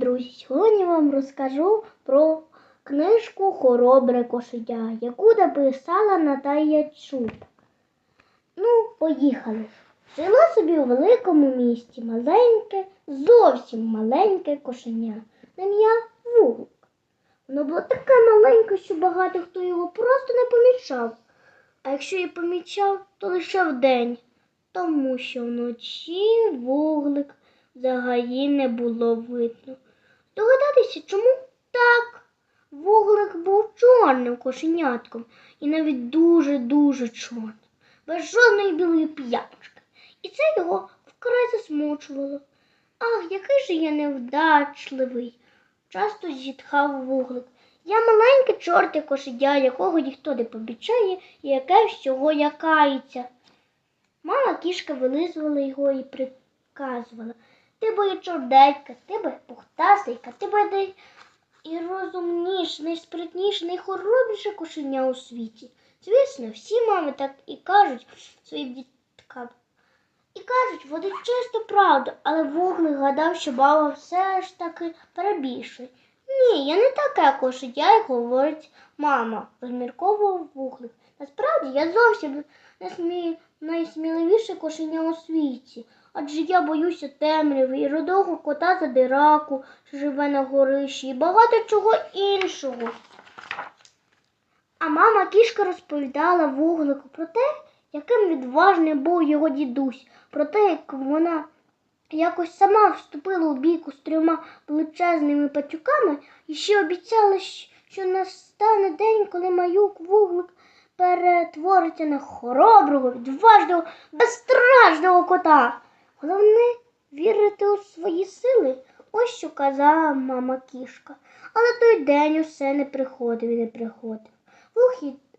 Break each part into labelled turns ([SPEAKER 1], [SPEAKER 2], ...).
[SPEAKER 1] друзі! Сьогодні вам розкажу про книжку Хоробре кошеня, яку написала Наталія Чуб. Ну, поїхали. Жило собі у великому місті маленьке, зовсім маленьке кошеня. На ім'я Вуглик. Воно було таке маленьке, що багато хто його просто не помічав. А якщо і помічав, то лише вдень, тому що вночі вуглик взагалі не було видно. Догадатися, чому так? Вуглик був чорним кошенятком і навіть дуже-дуже чорним, без жодної білої п'яточки. І це його вкрай засмучувало. Ах, який же я невдачливий, часто зітхав вуглик. Я маленьке чорте кошеня, якого ніхто не помічає і яке всього лякається. Мама кішка вилизувала його і приказувала. Ти бо і чорденька, ти бо пухтасенька, ти бо най... і розумніше, найспритніше, найхоробріше кошеня у світі. Звісно, всі мами так і кажуть своїм діткам. І кажуть, вони чисто правду, але вуглик гадав, що баба все ж таки перебільшує. Ні, я не таке кошеня, як говорить мама, розмірковував вуглик. Насправді я зовсім не смі... найсміливіше кошеня у світі, адже я боюся темряви і рудого кота задираку, що живе на горищі, і багато чого іншого. А мама кішка розповідала вуглику про те, яким відважним був його дідусь, про те, як вона якось сама вступила у бійку з трьома величезними патюками і ще обіцяла, що настане день, коли маюк вуглик перетвориться на хороброго, відважного, безстрашного кота. Головне вірити у свої сили, ось що казала мама кішка. Але той день усе не приходив і не приходив.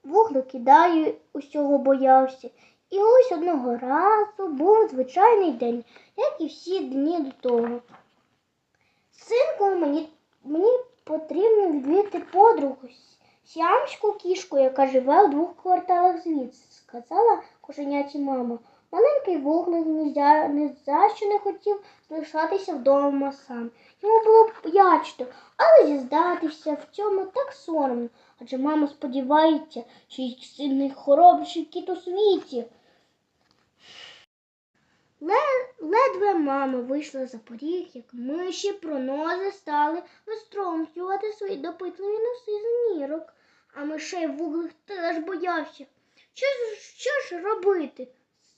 [SPEAKER 1] Вуглик, далі усього боявся. І ось одного разу був звичайний день, як і всі дні до того. Синку, мені, мені потрібно відвідати подругу, сямську кішку, яка живе у двох кварталах звідси, сказала кошеняті мама. Маленький вуглик ні за, що не хотів залишатися вдома сам. Йому було б ячно, але зізнатися в цьому так соромно, адже мама сподівається, що їй син найхоробріший кіт у світі. Ледве мама вийшла за поріг, як миші пронози стали вистромлювати свої допитливі носи з нірок, а мишей вуглик теж боявся. Що, що ж робити?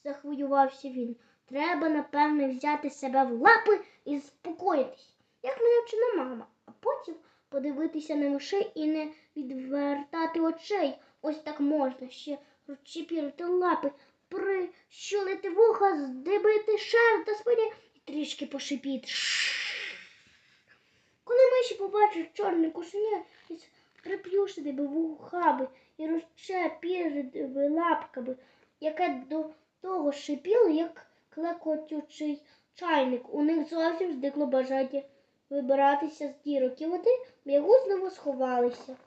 [SPEAKER 1] Захвилювався він. Треба, напевне, взяти себе в лапи і заспокоїтись, як мене вчила мама, а потім подивитися на мишей і не відвертати очей. Ось так можна ще розчепірити лапи, прищулити вуха, здибити шер та спині і трішки пошипіти. Коли миші побачать чорне кошеня із приплюшеними вухами і розчепіреними лапками, яке до того шипіло, як клекотючий чайник, у них зовсім зникло бажання вибиратися з дірок, і вони м'ягузливо сховалися.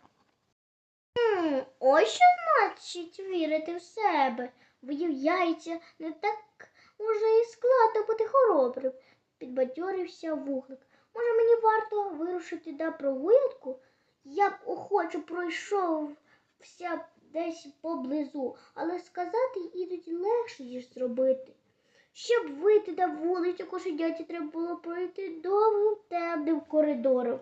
[SPEAKER 1] М, Ось що значить вірити в себе. Виявляється, не так уже і складно бути хоробрим, підбадьорився вуглик. Може, мені варто вирушити на прогулянку? Я б охоче пройшовся десь поблизу, але сказати іноді легше, ніж зробити. Щоб вийти на вулицю кошеняті треба було пройти довгим темним коридором.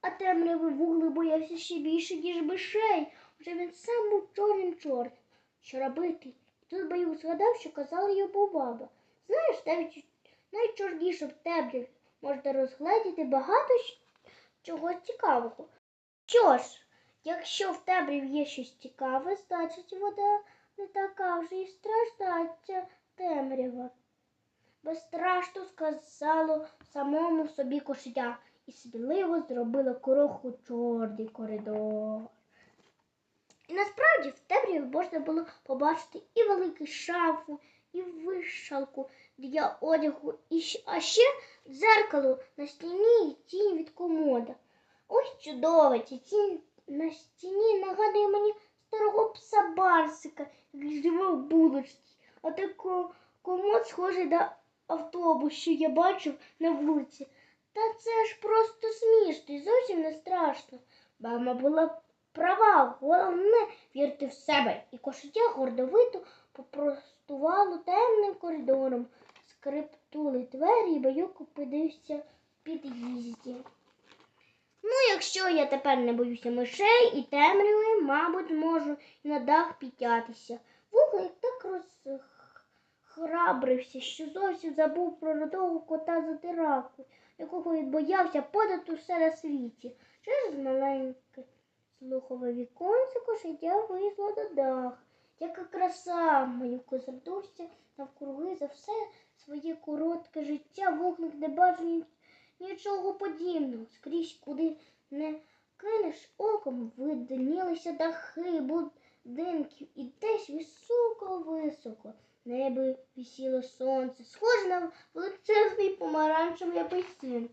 [SPEAKER 1] А темрявий вугли боявся ще більше, ніж мишей. Вже він сам був чорним чорт. Що робити? І тут боюсь згадав, що казала йому баба. Знаєш, навіть найчорніше в темряві можна розгледіти багато чогось цікавого. Що ж, якщо в темряві є щось цікаве, значить вона не така вже і страшна ця темрява. Безстрашно сказало самому собі кошеня і сміливо зробило крок чорний коридор. І насправді в темряві можна було побачити і велику шафу, і вишалку для одягу, і щ- а ще дзеркало на стіні і тінь від комода. Ось чудово, ці тінь на стіні нагадує мені старого пса Барсика, який живе в булочці, а такий комод схожий на автобус, що я бачив на вулиці. Та це ж просто смішно і зовсім не страшно. Мама була права, головне вірити в себе. І кошеня гордовито попростувало темним коридором, скриптули двері, і баюк опинився в під'їзді. Ну, якщо я тепер не боюся мишей і темряви, мабуть, можу на дах піднятися. Вуглик так розхрабрився, що зовсім забув про родового кота задираку, якого він боявся подати усе на світі. Через маленьке слухове віконце кошеня вийшло до дах. Яка краса, малюко задувся навкруги за все своє коротке життя. Вуглик не бачив нічого подібного. Скрізь, куди не кинеш оком, виднілися дахи будинків і десь високо-високо. В небі висіло сонце, схоже на величезний помаранчевий апельсин.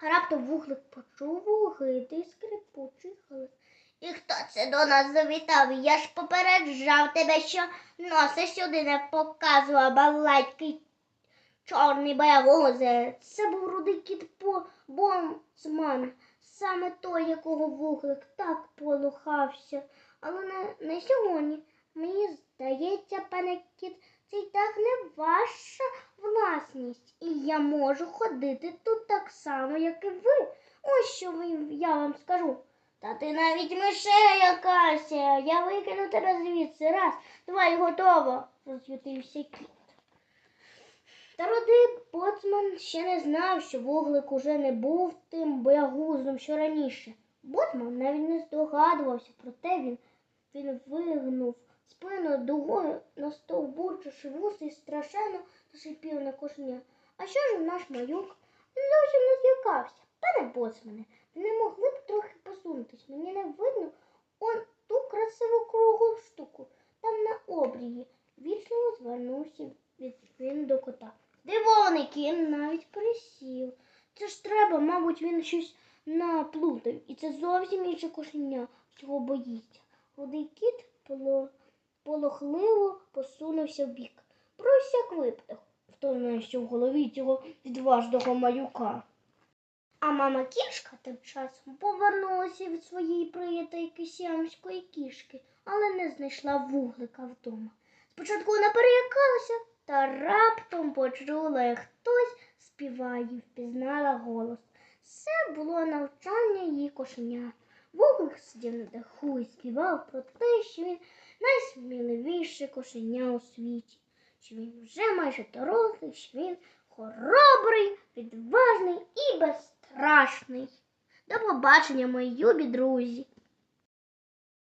[SPEAKER 1] Раптом вуглик почув вугитий скрипучий голос. І хто це до нас завітав? Я ж попереджав тебе, що носи сюди не показував балайкий чорний боягузе. Це був рудий кіт по бомсман, саме той, якого вуглик так полохався. Але не, не сьогодні. Мені здається, пане кіт, цей дах не ваша власність, і я можу ходити тут так само, як і ви. Ось що я вам скажу. Та ти навіть мишея якась. Я викину тебе звідси. Раз, два і готово, розвітився кіт. Та родий боцман ще не знав, що вуглик уже не був тим боягузом, що раніше. Боцман навіть не здогадувався, проте він, він вигнув спину дугою, настовбурчивши вуси і страшенно зашипів на кошеня. А що ж наш малюк? Він зовсім не злякався. Пане боцмане, ви не могли б трохи посунутись. Мені не видно он ту красиву круглу штуку, там на обрії. Вічливо звернувся від він до кота. Кін навіть присів. Це ж треба, мабуть, він щось наплутав. І це зовсім інше кошеня, чого боїться. Рудий кіт полохливо посунувся в бік. Про всяк випадок. Хто знає, що в голові цього відважного малюка. А мама кішка тим часом повернулася від своєї приятельки сіамської кішки, але не знайшла вуглика вдома. Спочатку вона перелякалася, та раптом почула, як хтось співає впізнала голос. Це було навчання її кошеня. Вуглик сидів на даху і співав про те, що він найсміливіше кошеня у світі, що він вже майже дорослий, що він хоробрий, відважний і безстрашний. До побачення, мої любі друзі!